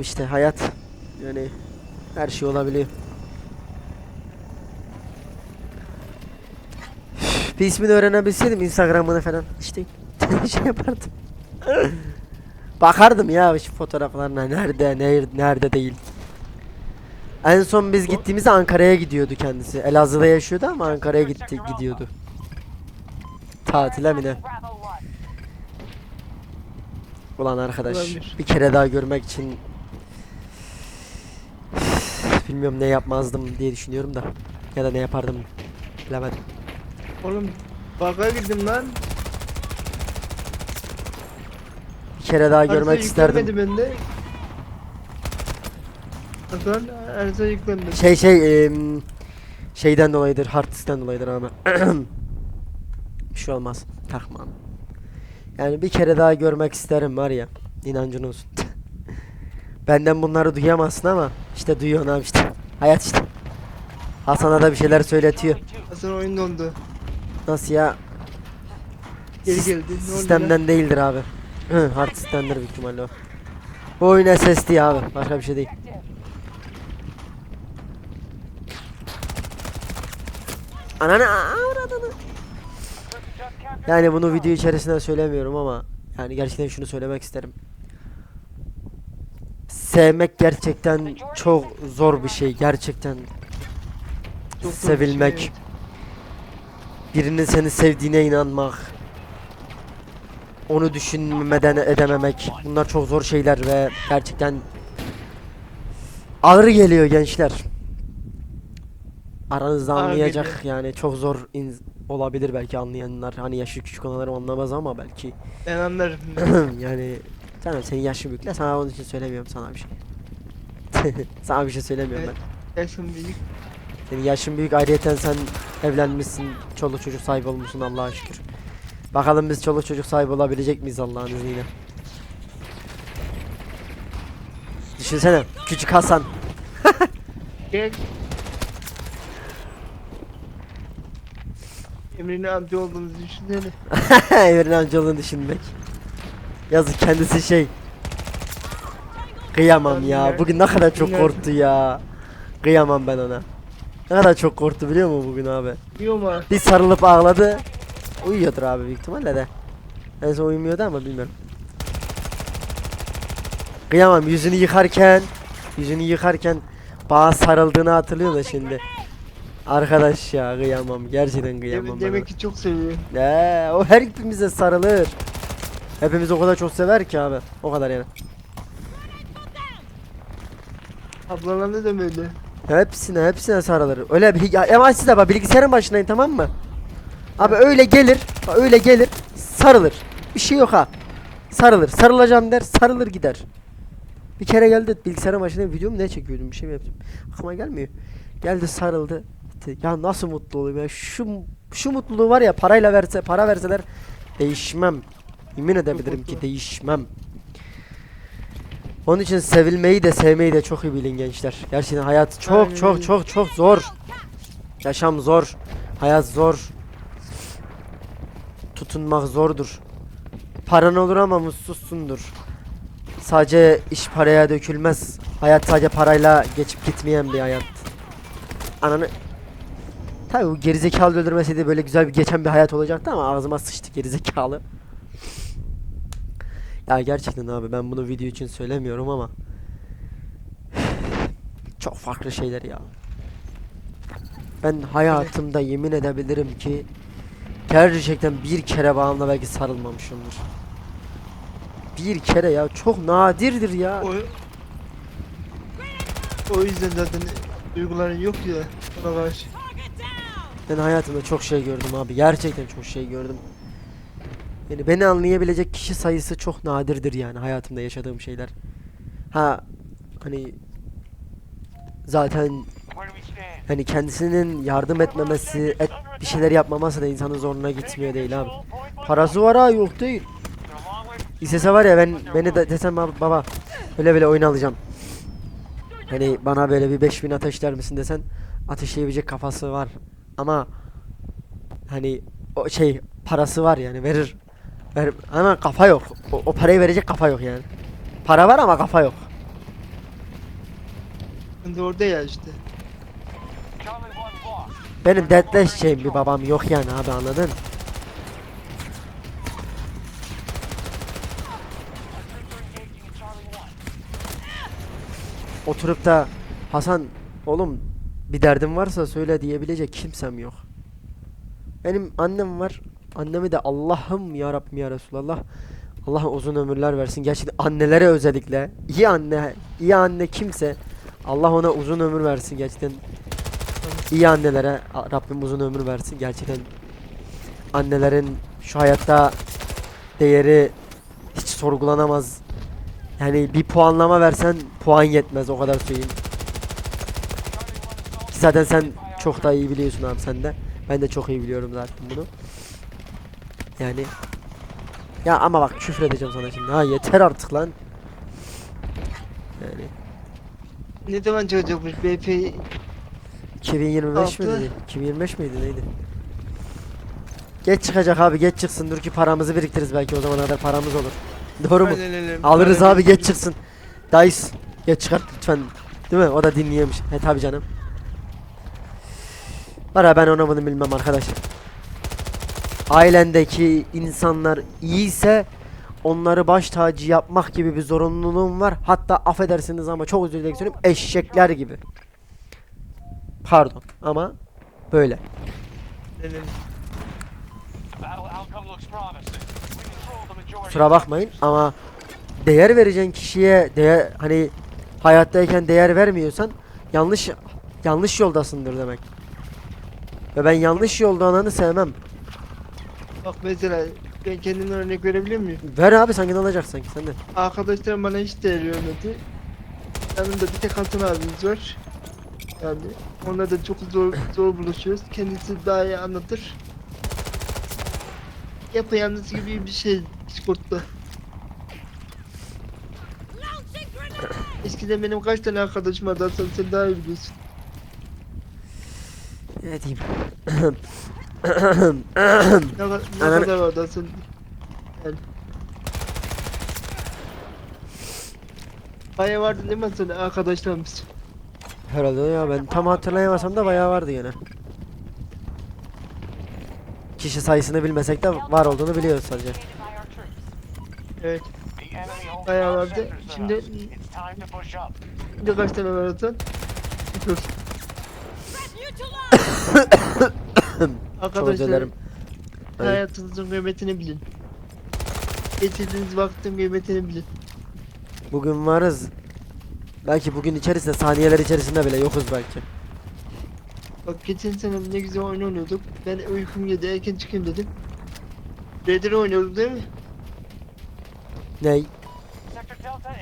İşte hayat yani her şey olabiliyor. Bir ismini öğrenebilseydim Instagram'ını falan işte şey yapardım. Bakardım ya şu fotoğraflarına nerede ne, nerede değil. En son biz gittiğimizde Ankara'ya gidiyordu kendisi. Elazığ'da yaşıyordu ama Ankara'ya gitti gidiyordu. Tatile mi ne? Ulan arkadaş bir kere daha görmek için bilmiyorum ne yapmazdım diye düşünüyorum da ya da ne yapardım bilemedim. Oğlum baka girdim lan. Bir kere daha görmek Harita isterdim. yüklenmedi bende. Bakın harita yüklendi. Şey şey şeyden dolayıdır, hard diskten dolayıdır ama. bir şey olmaz. Takmam. Yani bir kere daha görmek isterim var ya. inancın olsun. Benden bunları duyamazsın ama işte duyuyorsun abi işte. Hayat işte. Hasan'a da bir şeyler söyletiyor. Hasan oyun dondu. Nasıl ya? Geri geldi. Ne oldu lan? Sistemden değildir abi. Hı, hard sistemdir büyük ihtimalle o. Bu oyun SSD abi. Başka bir şey değil. Ananı avradını. Yani bunu video içerisinde söylemiyorum ama yani gerçekten şunu söylemek isterim. Sevmek gerçekten çok zor bir şey. Gerçekten Çok sevilmek. şey, birinin seni sevdiğine inanmak, onu düşünmeden edememek, bunlar çok zor şeyler ve gerçekten ağır geliyor gençler. Aranızda anlayacak yani çok zor olabilir belki anlayanlar hani yaşı küçük olanlar anlamaz ama belki Ben anlarım. yani canım senin yaşın büyük ne sana onun için söylemiyorum sana bir şey. sana bir şey söylemiyorum ben. Yaşım büyük. Senin yaşın büyük ayrıyeten sen evlenmişsin, çoluk çocuk sahibi olmuşsun Allah'a şükür. Bakalım biz çoluk çocuk sahibi olabilecek miyiz Allah'ın izniyle. Düşünsene küçük Hasan. Gel. Emre'nin amca olduğumuzu düşünsene. Evren amcaoğlunu düşünmek. Yazık kendisi şey. Kıyamam ya. Bugün ne kadar çok korktu ya. Kıyamam ben ona. Ne kadar çok korktu biliyor musun bugün abi? Yiyor mu? Bir sarılıp ağladı. Uyuyordur abi büyük ihtimalle de. En son uyumuyordu ama bilmiyorum. Kıyamam yüzünü yıkarken yüzünü yıkarken bana sarıldığını hatırlıyor da şimdi. Arkadaş ya kıyamam gerçekten kıyamam. Demek, demek ki çok seviyor. Ee, o her hepimize sarılır. Hepimiz o kadar çok sever ki abi. O kadar yani. Ablana da böyle. Hepsine hepsine sarılır. Öyle bir ya, ama siz de bak bilgisayarın başındayım tamam mı? Abi öyle gelir. bak Öyle gelir. Sarılır. Bir şey yok ha. Sarılır. Sarılacağım der. Sarılır gider. Bir kere geldi bilgisayarın başına video mu ne çekiyordum bir şey mi yaptım. Aklıma gelmiyor. Geldi sarıldı. Ya nasıl mutlu olayım ya. Şu şu mutluluğu var ya parayla verse para verseler değişmem. Yemin edebilirim ki değişmem. Onun için sevilmeyi de sevmeyi de çok iyi bilin gençler. Gerçekten hayat çok Aynen çok çok çok zor. Yaşam zor. Hayat zor. Tutunmak zordur. Paran olur ama mutsuzsundur. Sadece iş paraya dökülmez. Hayat sadece parayla geçip gitmeyen bir hayat. Ananı Tabii bu gerizekalı öldürmeseydi böyle güzel bir geçen bir hayat olacaktı ama ağzıma sıçtı gerizekalı. Ya gerçekten abi ben bunu video için söylemiyorum ama çok farklı şeyler ya. Ben hayatımda yemin edebilirim ki gerçekten bir kere bağımla belki sarılmamışımdır. Bir kere ya çok nadirdir ya. O, o yüzden zaten duyguların yok ya ona karşı. Ben hayatımda çok şey gördüm abi. Gerçekten çok şey gördüm. Yani beni anlayabilecek kişi sayısı çok nadirdir yani hayatımda yaşadığım şeyler. Ha hani zaten hani kendisinin yardım etmemesi, et, bir şeyler yapmaması da insanın zoruna gitmiyor değil abi. Parası var ha yok değil. İstese var ya ben beni de desem "Baba- öyle böyle oyun alacağım. Hani bana böyle bir 5000 ateşler misin desen ateşleyebilecek kafası var. Ama hani o şey parası var yani verir. Ver, ama kafa yok. O, o parayı verecek kafa yok yani. Para var ama kafa yok. De orada ya işte. Benim dertleşeceğim bir babam yok yani abi anladın? Oturup da Hasan oğlum bir derdim varsa söyle diyebilecek kimsem yok. Benim annem var. Annemi de Allah'ım ya Rabbim ya Resulallah. Allah uzun ömürler versin. Gerçekten annelere özellikle. iyi anne, iyi anne kimse Allah ona uzun ömür versin gerçekten. İyi annelere Rabbim uzun ömür versin. Gerçekten annelerin şu hayatta değeri hiç sorgulanamaz. Yani bir puanlama versen puan yetmez o kadar söyleyeyim. Ki zaten sen çok daha iyi biliyorsun abi sen de. Ben de çok iyi biliyorum zaten bunu. Yani ya ama bak küfür edeceğim sana şimdi. Ha yeter artık lan. Yani Ne zaman çıkacakmış BP 2025 Altı. miydi? 2025 miydi neydi? Geç çıkacak abi geç çıksın dur ki paramızı biriktiririz belki o zamana kadar paramız olur. Doğru mu? Alırız abi geç çıksın. Dice geç çıkart lütfen. Değil mi? O da dinliyormuş. He tabi canım. Var ya ben onu bunu bilmem arkadaş. Ailendeki insanlar iyiyse onları baş tacı yapmak gibi bir zorunluluğum var. Hatta affedersiniz ama çok özür dilerim eşekler gibi. Pardon ama böyle. Kusura bakmayın ama değer vereceğin kişiye değer hani hayattayken değer vermiyorsan yanlış yanlış yoldasındır demek. Ve ben yanlış yolda olanı sevmem. Bak mesela ben kendimden örnek verebilir miyim? Ver abi sanki ne olacak sanki sen de. Arkadaşlarım bana hiç değer vermedi. Yanımda bir tek Hasan abimiz var. Yani onunla da çok zor zor buluşuyoruz. Kendisi daha iyi anlatır. Yapayalnız gibi bir şey Discord'da. Eskiden benim kaç tane arkadaşım vardı Hasan sen daha iyi biliyorsun. Ne diyeyim? Ne, kadar- ne Ananı- kadar vardı Hasan? Yani. Baya vardı değil mi Hasan arkadaşlarımız? Herhalde ya ben tam hatırlayamasam da bayağı vardı yine. Kişi sayısını bilmesek de var olduğunu biliyoruz sadece. Evet. Bayağı vardı. Şimdi şimdi kaç tane var? Dur. Çok Arkadaşlar dilerim. Ay. hayatınızın kıymetini bilin. Geçirdiğiniz vaktin kıymetini bilin. Bugün varız. Belki bugün içerisinde saniyeler içerisinde bile yokuz belki. Bak geçen sene ne güzel oyun oynuyorduk. Ben uykum geldi erken çıkayım dedim. Raider oynuyorduk değil mi? Ney?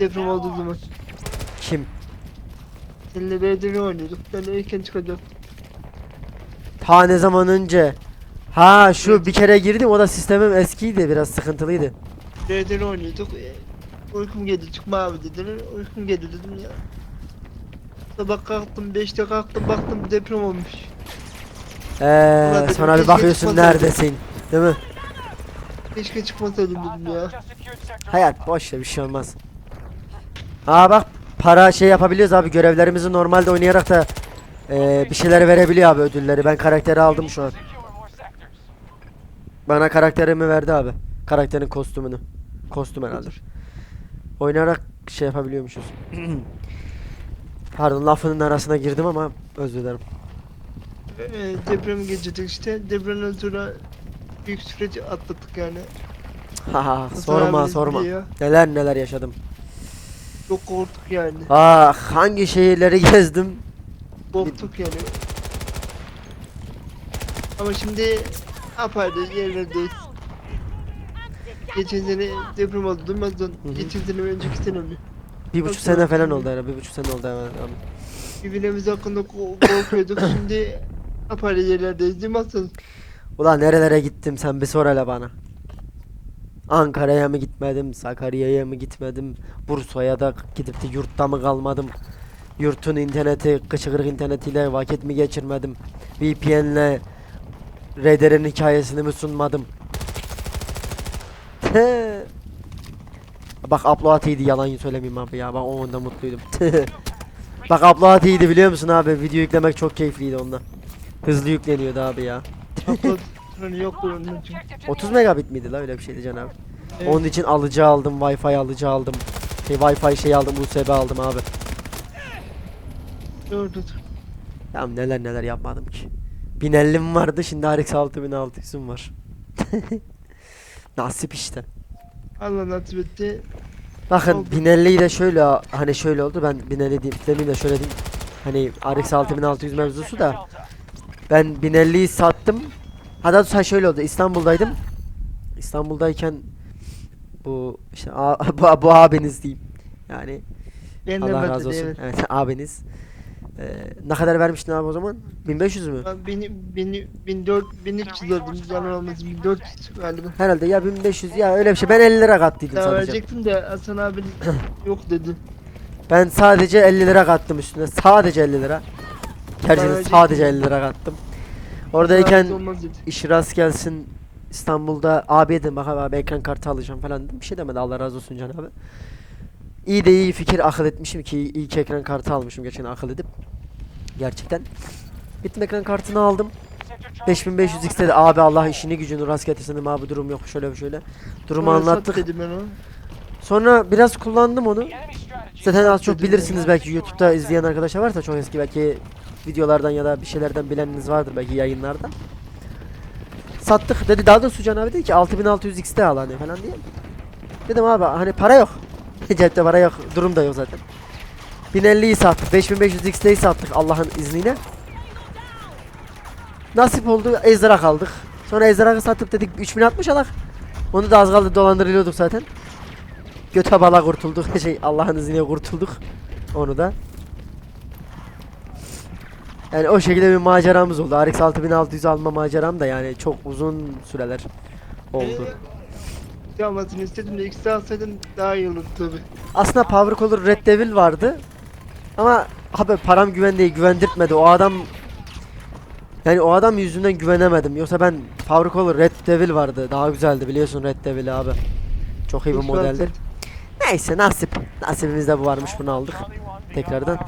Deprem olduğu zaman. Kim? Seninle Raider oynuyorduk. Ben erken çıkacağım. Ta ne zaman önce? Ha şu bir kere girdim o da sistemim eskiydi biraz sıkıntılıydı. Raider oynuyorduk. E, uykum geldi çıkma abi dediler. Uykum geldi dedim ya. Sabah kalktım 5'te kalktım baktım deprem olmuş. Eee sonra bir bakıyorsun neredesin? Değil mi? Keşke çıkmasaydım dedim ya. Hayat boş ver bir şey olmaz. Aa bak para şey yapabiliyoruz abi görevlerimizi normalde oynayarak da eee, bir şeyler verebiliyor abi ödülleri. Ben karakteri aldım şu an. Bana karakterimi verdi abi. Karakterin kostümünü. Kostüm herhalde. Oynayarak şey yapabiliyormuşuz. Pardon lafının arasına girdim ama özür dilerim. Ee, depremi geçirdik işte. Depremden sonra büyük süreç atlattık yani. Haha sorma sorma. biliyor. Neler neler yaşadım. Çok korktuk yani. Ah hangi şehirleri gezdim. Korktuk yani. Ama şimdi apayrı yerlerdeyiz. Geçen sene deprem oldu durmadan. hı. Geçen sene önceki sene mi? Bir buçuk sene falan oldu herhalde. Bir buçuk sene oldu abi. Birbirimiz hakkında ko- korkuyorduk. şimdi apayrı yerlerdeyiz Hasan? Ulan nerelere gittim sen bir sor hele bana. Ankara'ya mı gitmedim, Sakarya'ya mı gitmedim, Bursa'ya da gidip de yurtta mı kalmadım? Yurtun interneti, kışkırık internetiyle vakit mi geçirmedim? VPN'le Raider'in hikayesini mi sunmadım? Bak upload iyiydi yalan söylemeyeyim abi ya. Bak o onda mutluydum. Bak upload iyiydi biliyor musun abi? Video yüklemek çok keyifliydi onunla. Hızlı yükleniyordu abi ya. Upload sınırı yok bunun için. 30 megabit miydi la öyle bir şeydi Can abi. Evet. Onun için alıcı aldım, Wi-Fi alıcı aldım. Şey Wi-Fi şey aldım, USB aldım abi. Doğrudur. Ya neler neler yapmadım ki. 1050'm vardı şimdi RX 6600'üm var. Nasip işte. Allah nasip etti. Bakın Oldu. 1050'yi de şöyle hani şöyle oldu ben 1050 diyeyim, demeyeyim de şöyle diyeyim. Hani RX 6600 mevzusu da ben 1050'yi sattım. Hatta sen şöyle oldu İstanbul'daydım. İstanbul'dayken bu işte a- bu, bu abiniz diyeyim. Yani Benden Allah Allah razı olsun. Evet. Evet abiniz. Ee, ne kadar vermiştin abi o zaman? 1500 mü? Ben beni beni 1400 1300 aldım. Yalan olmasın 1400 galiba. Herhalde ya 1500 ya öyle bir şey. Ben 50 lira kattıydım Daha sadece. verecektim de Hasan abi yok dedi. Ben sadece 50 lira kattım üstüne. Sadece 50 lira. Gerçekten verecektim. sadece 50 lira kattım. Oradayken abi olmaz dedi. iş rast gelsin İstanbul'da abi dedim bak abi ekran kartı alacağım falan dedim. Bir şey demedi Allah razı olsun Can abi. İyi de iyi fikir akıl etmişim ki iyi ki ekran kartı almışım geçen akıl edip. Gerçekten. Gittim ekran kartını aldım. 5500 X dedi abi Allah işini gücünü rast getirsin abi durum yok şöyle şöyle. Durumu sat anlattık. Dedim ben onu. Sonra biraz kullandım onu. Zaten az çok bilirsiniz belki YouTube'da izleyen arkadaşlar varsa çok eski belki videolardan ya da bir şeylerden bileniniz vardır belki yayınlardan. Sattık dedi daha da Sucan abi dedi ki 6600 X'te al hani falan diye. Dedim abi hani para yok. Cepte para yok. Durum da yok zaten. 1050'yi sattık. 5500 X'teyi sattık Allah'ın izniyle. Nasip oldu Ezra kaldık. Sonra Ezra'yı satıp dedik 3060 alak. Onu da az kaldı dolandırılıyorduk zaten. Göte bala kurtulduk. Şey Allah'ın izniyle kurtulduk. Onu da. Yani o şekilde bir maceramız oldu. RX 6600 alma maceram da yani çok uzun süreler oldu. Ee, almasını istedim de ikisi alsaydım daha iyi olurdu tabi. Aslında Power Color Red Devil vardı. Ama abi param güvendeyi güvendirtmedi. O adam yani o adam yüzünden güvenemedim. Yoksa ben Power Color Red Devil vardı. Daha güzeldi biliyorsun Red Devil abi. Çok iyi bir modeldir. Neyse nasip. Nasibimizde bu varmış bunu aldık. Tekrardan.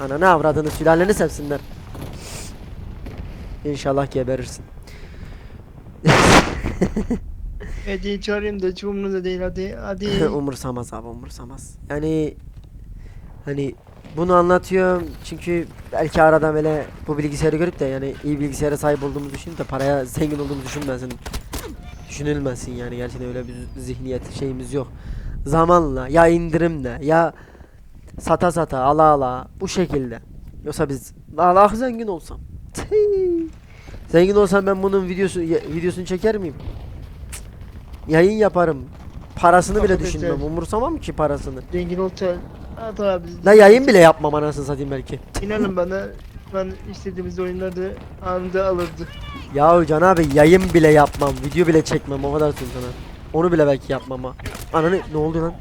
Ana ne avradını sülaleni sevsinler. İnşallah geberirsin. Hediye çağırayım da hiç umurumda değil hadi hadi. umursamaz abi umursamaz. Yani hani bunu anlatıyorum çünkü belki arada böyle bu bilgisayarı görüp de yani iyi bilgisayara sahip olduğumu düşünüp de paraya zengin olduğumu düşünmesin. Düşünülmesin yani gerçekten öyle bir zihniyet şeyimiz yok. Zamanla ya indirimle ya sata sata ala ala bu şekilde. Yoksa biz Allah zengin olsam. Tüy. Zengin olsam ben bunun videosu videosunu çeker miyim? Yayın yaparım. Parasını bile Kafa düşünmem. Umursamam ki parasını. Zengin olsa at abi. La yayın bile yapmam anasını satayım belki. İnanın bana ben istediğimiz oyunları anında alırdı. Ya Can abi yayın bile yapmam. Video bile çekmem o kadar söyleyeyim sana. Onu bile belki yapmam ha. Ananı ne oldu lan?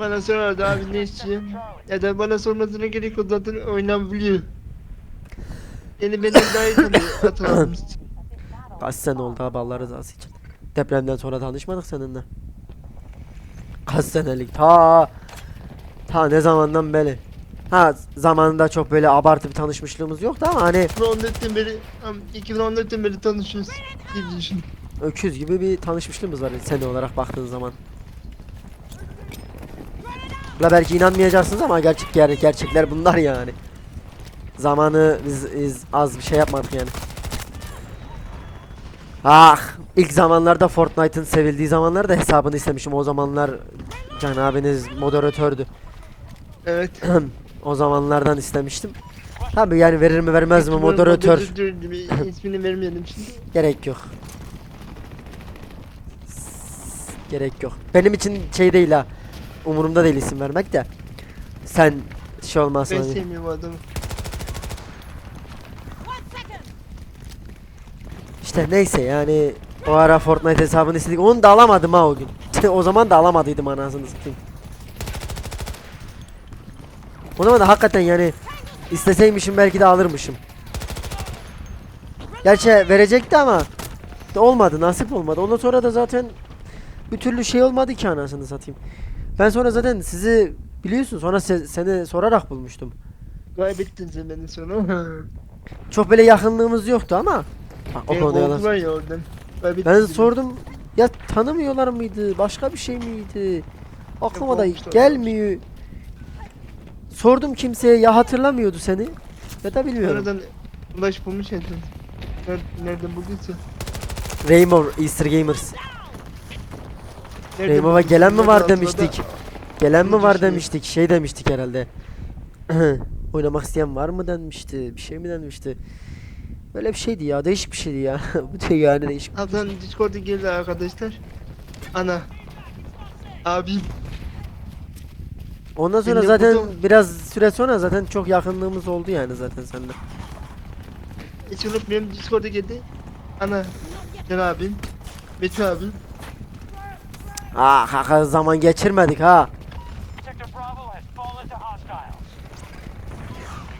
Bana sorardı abi ne istiyorsun? Ya da bana sormasına gerek yok zaten oynayabiliyor. Yani benden daha iyi tanıyor. Kaç sene oldu abi Allah rızası için. Depremden sonra tanışmadık seninle. Kaç senelik ta ta ne zamandan beri. Ha zamanında çok böyle abartı bir tanışmışlığımız yoktu ama hani 2014'ten beri, am- 2014'ten beri tanışıyoruz. gibi düşün. öküz gibi bir tanışmışlığımız var sene olarak baktığın zaman. La belki inanmayacaksınız ama gerçek ger gerçekler bunlar yani. Zamanı biz, biz az bir şey yapmadık yani. Ah ilk zamanlarda Fortnite'ın sevildiği zamanlarda hesabını istemişim o zamanlar Can abiniz moderatördü. Evet. o zamanlardan istemiştim. Tabi yani verir mi vermez mi moderatör ismini vermeyelim şimdi. gerek yok. Gerek yok. Benim için şey değil ha. Umurumda değil isim vermek de. Sen şey olmazsın Ben hani. sevmiyorum adamı. İşte neyse yani o ara Fortnite hesabını istedik. Onu da alamadım ha o gün. o zaman da alamadıydım anasını satayım. O zaman da hakikaten yani isteseymişim belki de alırmışım. Gerçi verecekti ama olmadı nasip olmadı. Ondan sonra da zaten bir türlü şey olmadı ki anasını satayım. Ben sonra zaten sizi Biliyorsun sonra se- seni sorarak bulmuştum. Kaybettin sen beni sonra. Çok böyle yakınlığımız yoktu ama. Bak, o konuda yalan. kovdular ya oradan. Ben beni. sordum ya tanımıyorlar mıydı? Başka bir şey miydi? Aklıma da gelmiyor. Sordum kimseye ya hatırlamıyordu seni ya da bilmiyorum. Sonradan ulaş bulmuş edin. Nereden, nereden bulduysa. Rainbow Easter Gamers. Nereden bulduysa, gelen mi nereden var demiştik. Gelen mi var Düşünüyor. demiştik. Şey demiştik herhalde. Oynamak isteyen var mı denmişti. Bir şey mi denmişti. Böyle bir şeydi ya. Değişik bir şeydi ya. Bu şey yani değişik. Hasan Discord'a geldi arkadaşlar. Ana. Abim. Ondan sonra Benim zaten burada- biraz süre sonra zaten çok yakınlığımız oldu yani zaten seninle. Hiç unutmuyorum Discord'a geldi. Ana. Can abim. Metin abim. Ah, ah, zaman geçirmedik ha. Sector Bravo has fallen to hostiles.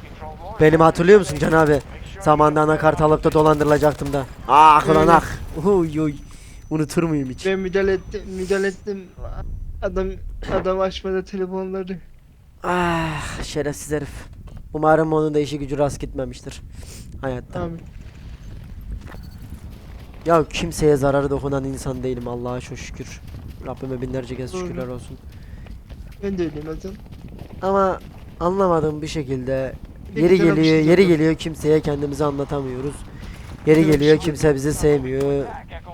We control more Benim hatırlıyor musun Can abi? Zamanında anakart alıp da dolandırılacaktım da. Ah ulan Öyle. ah. Uy uy. Unutur muyum hiç? Ben müdahale ettim. Müdahale ettim. Adam adam açmadı telefonları. Ah şerefsiz herif. Umarım onun da işi gücü rast gitmemiştir. Hayatta. Amin. Ya kimseye zararı dokunan insan değilim Allah'a çok şükür. Rabbime binlerce kez Doğru. şükürler olsun. Ben de öyleyim Hasan. Ama anlamadığım bir şekilde yeri geliyor, şey yeri geliyor kimseye kendimizi anlatamıyoruz. Yeri geliyor şey kimse bizi sevmiyor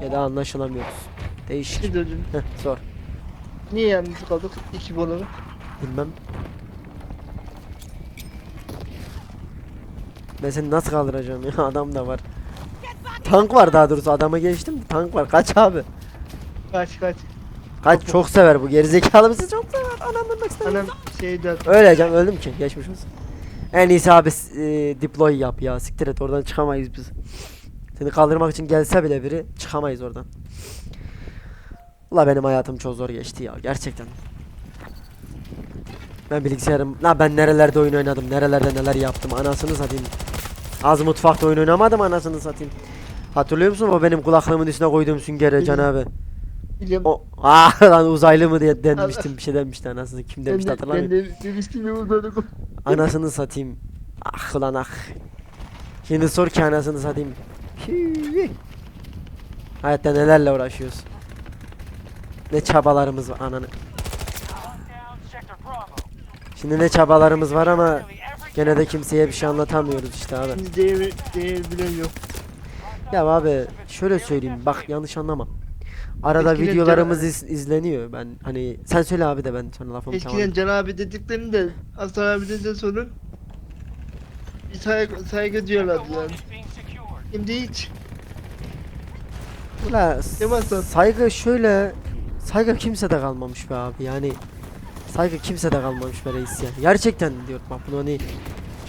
ya da anlaşılamıyoruz. Değişik. Bir. Heh, sor. Niye yalnız kaldık ekip olarak? Bilmem. Ben seni nasıl kaldıracağım ya adam da var. Tank var daha doğrusu adama geçtim tank var kaç abi. Kaç kaç. Kaç çok sever bu gerizekalı bizi çok sever anam ölmek istemiyor. Anam şeyden. Öyle can öldüm ki geçmiş olsun. En iyisi abi e, deploy yap ya siktir et oradan çıkamayız biz. Seni kaldırmak için gelse bile biri çıkamayız oradan. Ula benim hayatım çok zor geçti ya gerçekten. Ben bilgisayarım, la ben nerelerde oyun oynadım, nerelerde neler yaptım anasını satayım. Az mutfakta oyun oynamadım anasını satayım. Hatırlıyor musun o benim kulaklığımın üstüne koyduğum süngeri Can abi? Biliyorum. O ah lan uzaylı mı diye denmiştim bir şey demişti anasını kim demişti de, hatırlamıyorum. ben de demiştim ya Anasını satayım. Ah lan ah. Şimdi sor ki anasını satayım. Hayatta nelerle uğraşıyoruz. Ne çabalarımız var ananı. Şimdi ne çabalarımız var ama gene de kimseye bir şey anlatamıyoruz işte abi. Değer, değer bilen yok. Ya abi şöyle söyleyeyim bak yanlış anlama. Arada Eskiden videolarımız Can- iz- izleniyor. Ben hani sen söyle abi de ben sonra lafımı Eskiden tamam. Can abi dediklerinde Hasan abi de sorun. Bir saygı, saygı diyorlardı Echo 1 yani. is being secured. Şimdi hiç. Ula, saygı şöyle saygı kimsede kalmamış be abi yani saygı kimsede kalmamış be reis yani gerçekten diyorum bak bunu hani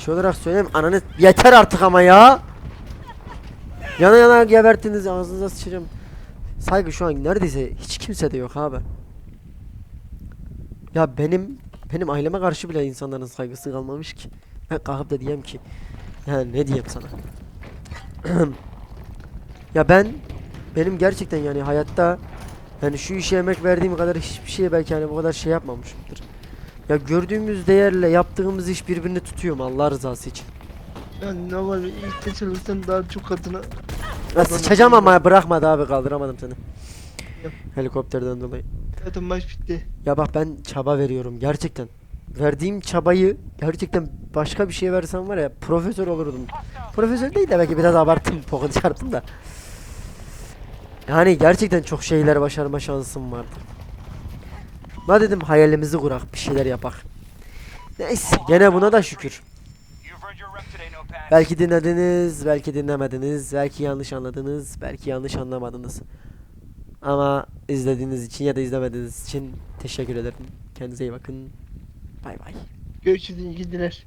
şey olarak söyleyeyim ananı yeter artık ama ya yana yana geberttiniz ağzınıza sıçacağım saygı şu an neredeyse hiç kimsede yok abi ya benim benim aileme karşı bile insanların saygısı kalmamış ki ben kalkıp da diyeyim ki yani ne diyeyim sana ya ben benim gerçekten yani hayatta yani şu işe emek verdiğim kadar hiçbir şeye belki hani bu kadar şey yapmamışımdır. Ya gördüğümüz değerle yaptığımız iş birbirini tutuyor mu Allah rızası için? Yani normal bir işte çalışsam daha çok katına. Ya sıçacağım ama bırakmadı abi kaldıramadım seni. Yap. Helikopterden dolayı. Zaten maç bitti. Ya bak ben çaba veriyorum gerçekten. Verdiğim çabayı gerçekten başka bir şeye versem var ya profesör olurdum. Profesör değil de belki biraz abarttım pokunu çarptım da. Yani gerçekten çok şeyler başarma şansım vardı. Ne dedim hayalimizi kurak bir şeyler yapak. Neyse gene buna da şükür. Belki dinlediniz, belki dinlemediniz, belki yanlış anladınız, belki yanlış anlamadınız. Ama izlediğiniz için ya da izlemediğiniz için teşekkür ederim. Kendinize iyi bakın. Bay bay. Görüşürüz iyi günler.